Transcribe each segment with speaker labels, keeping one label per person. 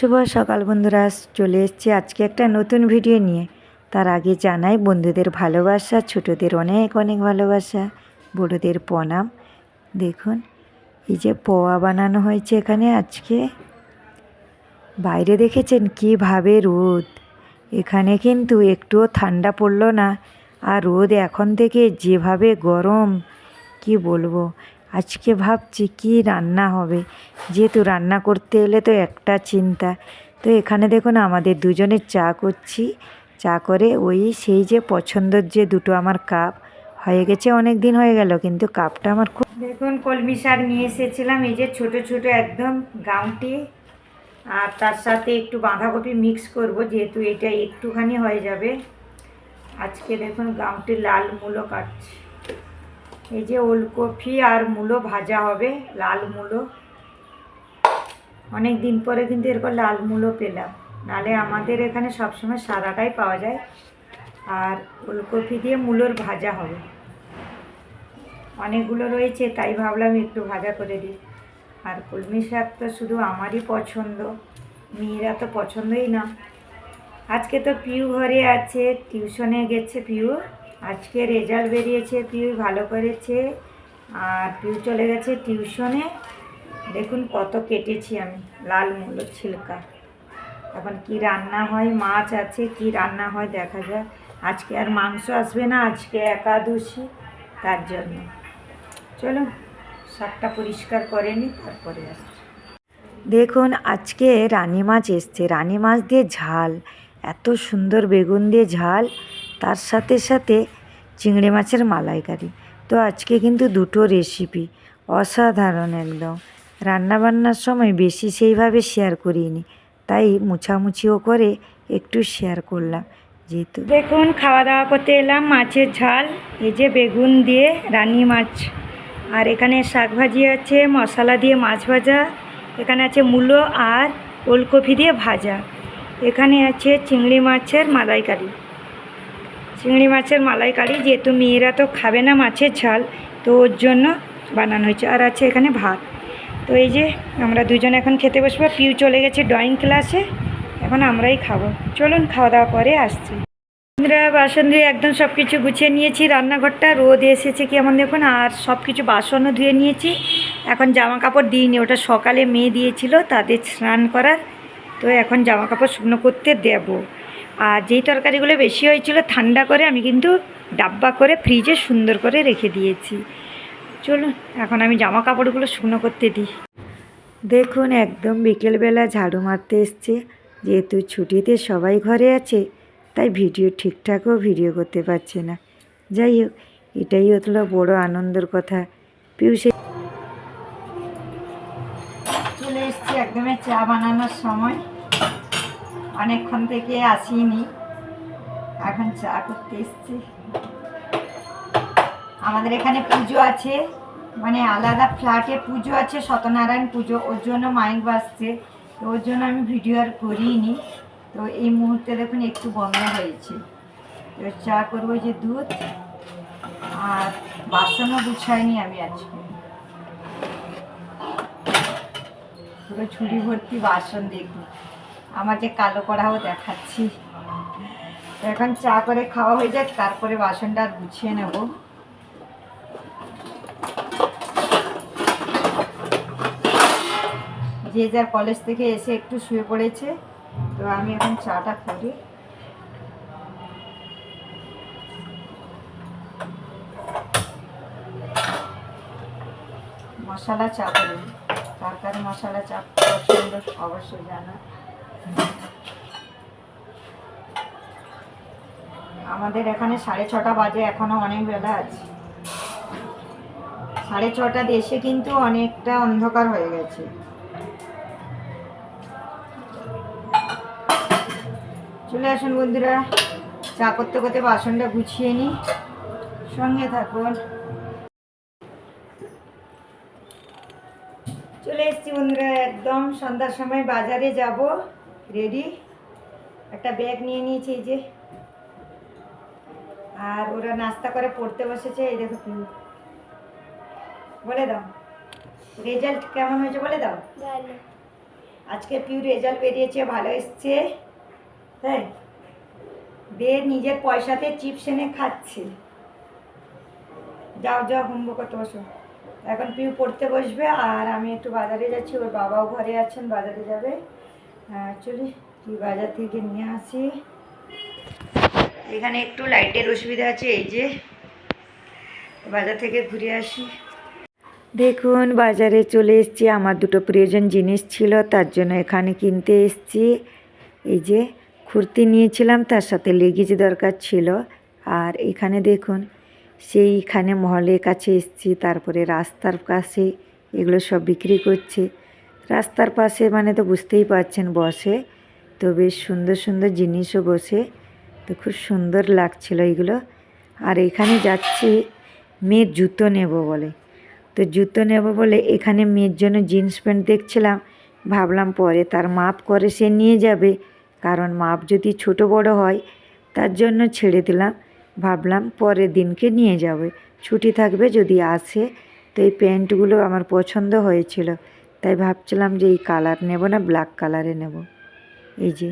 Speaker 1: শুভ সকাল বন্ধুরা, চলে এসেছি আজকে একটা নতুন ভিডিও নিয়ে। তার আগে জানাই, বন্ধুদের ভালোবাসা, ছোটদের অনেক অনেক ভালোবাসা, বড়োদের প্রণাম। দেখুন, এই যে পোয়া বানানো হয়েছে এখানে আজকে। বাইরে দেখেছেন? কীভাবে রোদ। এখানে কিন্তু একটুও ঠান্ডা পড়ল না। আর রোদ এখন থেকে যেভাবে গরম, কি বলব? আজকে ভাবছি কি রান্না হবে। যেহেতু রান্না করতে এলে তো একটা চিন্তা। তো এখানে দেখুন আমাদের দুজনের চা করছি। চা করে ওই সেই যে পছন্দের যে দুটো আমার কাপ, হয়ে গেছে অনেক দিন হয়ে গেল, কিন্তু কাপটা আমার খুব দেখুন, কলমি শাক নিয়ে এসেছিলাম, এই যে ছোট ছোট একদম গাউটি আর তার সাথে একটু বাঁধাকপি মিক্স করব, যেহেতু এটা একটুখানি হয়ে যাবে। আজকে দেখুন গাউটি লাল মূলো কাটছি। এই যে ওলকপি আর মূলো ভাজা হবে, লাল মূলো। অনেক দিন পরে কিন্তু এরকম লাল মূলো পেলাম। নালে আমাদের এখানে সবসময় সাদাটাই পাওয়া যায়। আর ওলকপি দিয়ে মূলোর ভাজা হবে। অনেকগুলো রয়েছে, তাই ভাবলাম একটু ভাজা করে দিই। আর কলমি শাক তো শুধু আমারই পছন্দ, মেয়েরা তো পছন্দই না। আজকে তো পিউ ঘরে আছে, টিউশনে গেছে পিউ। আজকে রেজাল্ট বেরিয়েছে পিউ ভালো করেছে। আর পিউ চলে গেছে টিউশনে দেখুন কত কেটেছি আমি, লাল মূলো ছিলকা। এখন কি রান্না হয়, মাছ আছে, কি রান্না হয় দেখা যাক। আজকে আর মাংস আসবে না, আজকে একাদশী, তার জন্য। চলো, শাকটা পরিষ্কার করে নিই, তারপরে আসছি। দেখুন, আজকে রানী মাছ এসছে। রানী মাছ দিয়ে ঝাল, এত সুন্দর বেগুন দিয়ে ঝাল। তার সাথে সাথে চিংড়ি মাছের মালাইকারি। তো আজকে কিন্তু দুটো রেসিপি অসাধারণ একদম। রান্নাবান্নার সময় বেশি সেইভাবে শেয়ার করিনি, তাই মুছামুছিও করে একটু শেয়ার করলাম। যেহেতু দেখুন খাওয়া দাওয়া করতে এলাম, মাছের ঝাল, এই যে বেগুন দিয়ে রানি মাছ। আর এখানে শাক ভাজি আছে, মশলা দিয়ে মাছ ভাজা। এখানে আছে মূলো আর ওলকপি দিয়ে ভাজা। এখানে আছে চিংড়ি মাছের মালাইকারি। চিংড়ি মাছের মালাইকারি যেহেতু মেয়েরা তো খাবে না মাছের ঝাল, তো ওর জন্য বানানো হয়েছে। আর আছে এখানে ভাত। তো এই যে আমরা দুজন এখন খেতে বসবো পিউ চলে গেছে ড্রয়িং ক্লাসে, এখন আমরাই খাব। চলুন খাওয়া দাওয়া করে আসছি। বন্ধুরা বাসন দিয়ে একদম সব কিছু গুছিয়ে নিয়েছি, রান্নাঘরটা, রোদ এসেছে কি কেমন দেখুন, আর সব কিছু বাসনও ধুয়ে নিয়েছি। এখন জামা কাপড় দিইনি, ওটা সকালে মেয়ে দিয়েছিল, তাদের স্নান করার, তো এখন জামা কাপড় শুকনো করতে দেব। আর যেই তরকারিগুলো বেশি হয়েছিল ঠান্ডা করে আমি কিন্তু ডাব্বা করে ফ্রিজে সুন্দর করে রেখে দিয়েছি। চলুন, এখন আমি জামা কাপড়গুলো শুকনো করতে দিই। দেখুন, একদম বিকেলবেলা ঝাড়ু মারতে এসছে। যেহেতু ছুটিতে সবাই ঘরে আছে, তাই ভিডিও ঠিকঠাকও ভিডিও করতে পারছে না। যাই হোক, এটাই হলো বড় আনন্দের কথা। পিউসে চলে এসছি একদমই চা বানানোর সময়। অনেকক্ষণ থেকে আসিনি। এখন চা করতে এসছি। আমাদের এখানে পুজো আছে। মানে আলাদা ফ্ল্যাটে পুজো আছে সত্যনারায়ণ পুজো। ওর জন্য মাইক বাজছে। তো ওর জন্য আমি ভিডিও আর করিনি। তো এই মুহূর্তে দেখুন একটু বন্ধ হয়েছে। তো চা করব যে দুধ। আর বাসনও গুছাইনি আমি আজকে। পুরো ঝুড়ি ভর্তি বাসন দেখুন। আমার যে কালো করাও দেখাচ্ছি। এখন চা করে খাওয়া হয়ে যাক, তারপরে বাসনটা গুছিয়ে নেব। যে যার কলেজ থেকে এসে একটু শুয়ে পড়েছে, তো আমি এখন চাটা করি মশলা চা করি কার কার মশলা চা পছন্দ অবশ্যই জানা আমাদের এখানে সাড়ে ছটা বাজে, এখনও অনেক বেলা আছে। সাড়ে ছটা দেশে কিন্তু অনেকটা অন্ধকার হয়ে গেছে। চলে আসুন বন্ধুরা, চা করতে করতে বাসনটা গুছিয়ে নিই। সঙ্গে থাকুন। চলে এসছি বন্ধুরা, একদম সন্ধ্যার সময় বাজারে যাব। রেডি? একটা ব্যাগ নিয়ে নিয়েছি এই যে। আর ওরা নাস্তা করে পড়তে বসেছে এই দেখো তুমি। বলে দাও রেজাল্ট কেমন হয়েছে বলে দাও? আজকে পিউ রেজাল্ট বেরিয়েছে ভালো এসছে। তাই দে নিজের পয়সাতে চিপস এনে খাচ্ছে। যাও যাও হোমবো করতে বসো। এখন পিউ পড়তে বসবে আর আমি একটু বাজারে যাচ্ছি ওর বাবাও ঘরে আছেন বাজারে যাবে। চলি তুই বাজার থেকে নিয়ে আসি? এখানে একটু লাইটের অসুবিধা আছে, এই যে বাজার থেকে ঘুরে আসি। দেখুন, বাজারে চলে এসেছি, আমার দুটো প্রয়োজন জিনিস ছিল, তার জন্য এখানে কিনতে এসছি। এই যে খুর্তি নিয়েছিলাম, তার সাথে লেগিজ দরকার ছিল। আর এখানে দেখুন, সেইখানে মহলের কাছে এসেছি, তারপরে রাস্তার কাছে এগুলো সব বিক্রি করছে। রাস্তার পাশে মানে তো বুঝতেই পারছেন বসে, তো বেশ সুন্দর সুন্দর জিনিসও বসে, তো খুব সুন্দর লাগছিল এগুলো। আর এখানে যাচ্ছি, মেয়ের জুতো নেব বলে। তো জুতো নেব বলে এখানে মেয়ের জন্য জিন্স প্যান্ট দেখছিলাম, ভাবলাম পরে তার মাপ করে সে নিয়ে যাবে, কারণ মাপ যদি ছোট বড় হয়, তার জন্য ছেড়ে দিলাম। ভাবলাম পরের দিনকে নিয়ে যাবে, ছুটি থাকবে যদি আসে, তো এই প্যান্টগুলো আমার পছন্দ হয়েছিল। তাই ভাবছিলাম যে এই কালার নেব না ব্ল্যাক কালারে নেব। এই যে,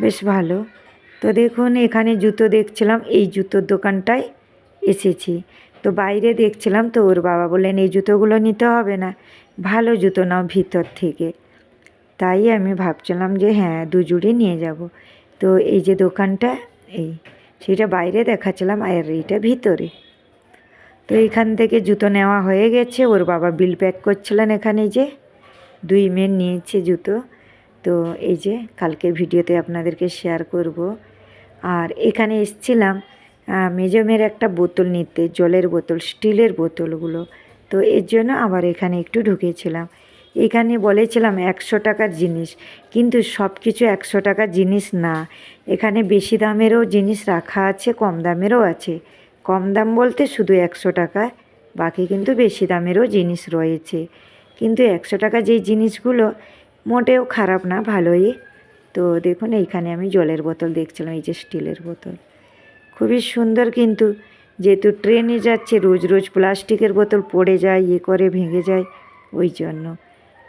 Speaker 1: বেশ ভালো। তো দেখুন, এখানে জুতো দেখছিলাম, এই জুতোর দোকানটায় এসেছি। তো বাইরে দেখছিলাম, তো ওর বাবা বললেন, এই জুতোগুলো নিতে হবে না, ভালো জুতো নাও ভিতর থেকে। তাই আমি ভাবছিলাম যে হ্যাঁ দু নিয়ে যাব। তো এই যে দোকানটা, এই, সেটা বাইরে দেখাচ্ছিলাম, আর এইটা ভিতরে। তো এইখান থেকে জুতো নেওয়া হয়ে গেছে, ওর বাবা বিল প্যাক করছিলেন এখানে যে। দুই মেন নিয়েছে জুতো। তো এই যে কালকের ভিডিওতে আপনাদেরকে শেয়ার করব। আর এখানে এসছিলাম মেজমের একটা বোতল নিতে, জলের বোতল, স্টিলের বোতলগুলো। তো এর জন্য আবার এখানে একটু ঢুকেছিলাম। এখানে বলেছিলাম একশো টাকার জিনিস, কিন্তু সব কিছু একশো টাকার জিনিস না। এখানে বেশি দামেরও জিনিস রাখা আছে, কম দামেরও আছে। কম দাম বলতে শুধু একশো টাকা, বাকি কিন্তু বেশি দামেরও জিনিস রয়েছে। কিন্তু একশো টাকা যেই জিনিসগুলো মোটেও খারাপ না, ভালোই। তো দেখুন, এইখানে আমি জলের বোতল দেখছিলাম, এই যে স্টিলের বোতল। খুবই সুন্দর কিন্তু, যেহেতু ট্রেনে যাচ্ছে, রোজ রোজ প্লাস্টিকের বোতল পড়ে যায় ইয়ে করে ভেঙে যায়, ওই জন্য।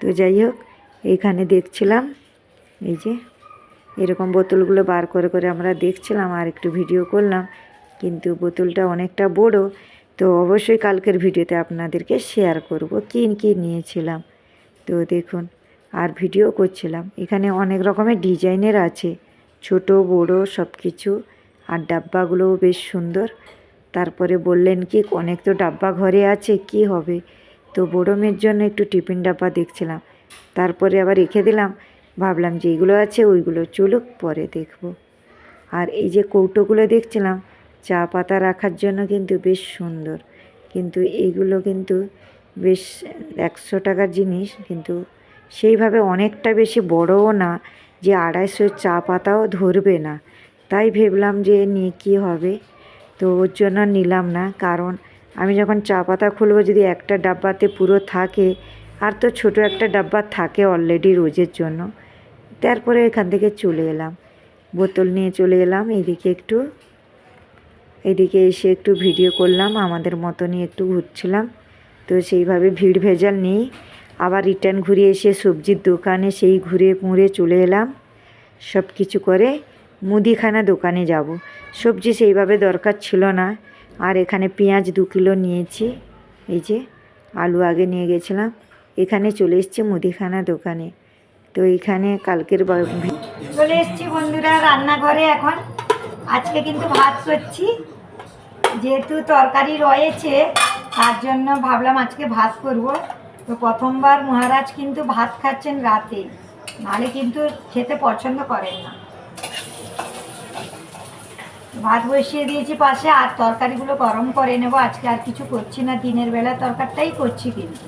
Speaker 1: তো যাই হোক, এইখানে দেখছিলাম, এই যে এরকম বোতলগুলো বার করে করে আমরা দেখছিলাম, আর একটু ভিডিও করলাম। কিন্তু বোতলটা অনেকটা বড় তো অবশ্যই কালকের ভিডিওতে আপনাদেরকে শেয়ার করব কী কী নিয়েছিলাম। তো দেখুন, আর ভিডিও করছিলাম। এখানে অনেক রকমের ডিজাইনের আছে। ছোট, বড় সব কিছু আর ডাব্বাগুলোও বেশ সুন্দর। তারপরে বললেন কি, অনেক তো ডাব্বা ঘরে আছে, কি হবে? তো বড় মেয়ের জন্য একটু টিফিন ডাব্বা দেখছিলাম। তারপরে আবার রেখে দিলাম। ভাবলাম যে এইগুলো আছে, ওইগুলো চলুক, পরে দেখব। আর এই যে কৌটোগুলো দেখছিলাম চা পাতা রাখার জন্য কিন্তু বেশ সুন্দর। কিন্তু এইগুলো কিন্তু বেশ একশো টাকার জিনিস, কিন্তু সেইভাবে অনেকটা বেশি বড়ও না যে আড়াইশো চা পাতাও ধরবে না। তাই ভেবলাম যে নিয়ে কী হবে? তো ওর জন্য নিলাম না, কারণ আমি যখন চা পাতা খুলবো যদি একটা ডাব্বাতে পুরো থাকে, আর তো ছোট একটা ডাব্বা থাকে অলরেডি রোজের জন্য, তারপরে এখান থেকে চলে এলাম। বোতল নিয়ে চলে এলাম এইদিকে একটু এদিকে এসে একটু ভিডিও করলাম, আমাদের মতনই একটু ঘুরছিলাম। তো সেইভাবে ভিড় ভেজাল নেই। আবার রিটার্ন ঘুরে এসে সবজির দোকানে সেই ঘুরে মুড়ে চলে এলাম। সব কিছু করে মুদিখানা দোকানে যাব। সবজি সেইভাবে দরকার ছিল না। আর এখানে পেঁয়াজ দু কিলো নিয়েছি। এই যে আলু আগে নিয়ে গেছিলাম। এখানে চলে এসছি মুদিখানা দোকানে। তো এখানে কালকের চলে এসছি বন্ধুরা রান্নাঘরে এখন। আজকে কিন্তু ভাত করছি। যেহেতু তরকারি রয়েছে, তার জন্য ভাবলাম আজকে ভাত করব। তো প্রথমবার মহারাজ কিন্তু ভাত খাচ্ছেন রাতে, নাহলে কিন্তু খেতে পছন্দ করেন না। ভাত বসিয়ে দিয়েছি পাশে, আর তরকারিগুলো গরম করে নেব। আজকে আর কিছু করছি না, দিনের বেলা তরকারটাই করছি কিন্তু।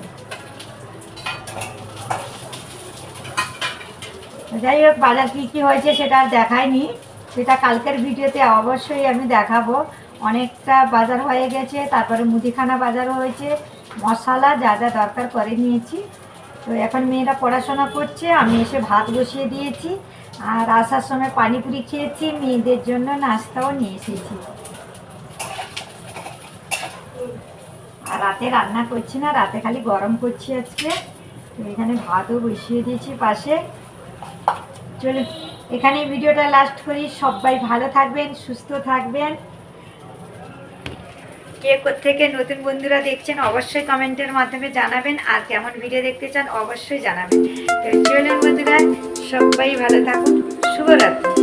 Speaker 1: যাই হোক, বাজার কী কী হয়েছে সেটা আর দেখায়নি সেটা কালকের ভিডিওতে অবশ্যই আমি দেখাবো। অনেকটা বাজার হয়ে গেছে, তারপরে মুদিখানা বাজার হয়েছে। মশলা যা যা দরকার করে নিয়েছি। তো এখন মেয়েরা পড়াশোনা করছে, আমি এসে ভাত বসিয়ে দিয়েছি। আর আসার সময় পানিপুরি খেয়েছি, মেয়েদের জন্য নাস্তাও নিয়ে এসেছি। আর রাতে রান্না করছি না, রাতে খালি গরম করছি আজকে। তো এখানে ভাতও বসিয়ে দিয়েছি পাশে। চলুন এখানে ভিডিওটা লাস্ট করি। সবাই ভালো থাকবেন, সুস্থ থাকবেন। কে থেকে নতুন বন্ধুরা দেখছেন, অবশ্যই কমেন্টের মাধ্যমে জানাবেন। আর কেমন ভিডিও দেখতে চান, অবশ্যই জানাবেন। তো চলুন বন্ধুরা, সবাই ভালো থাকুন। শুভরাত্রি।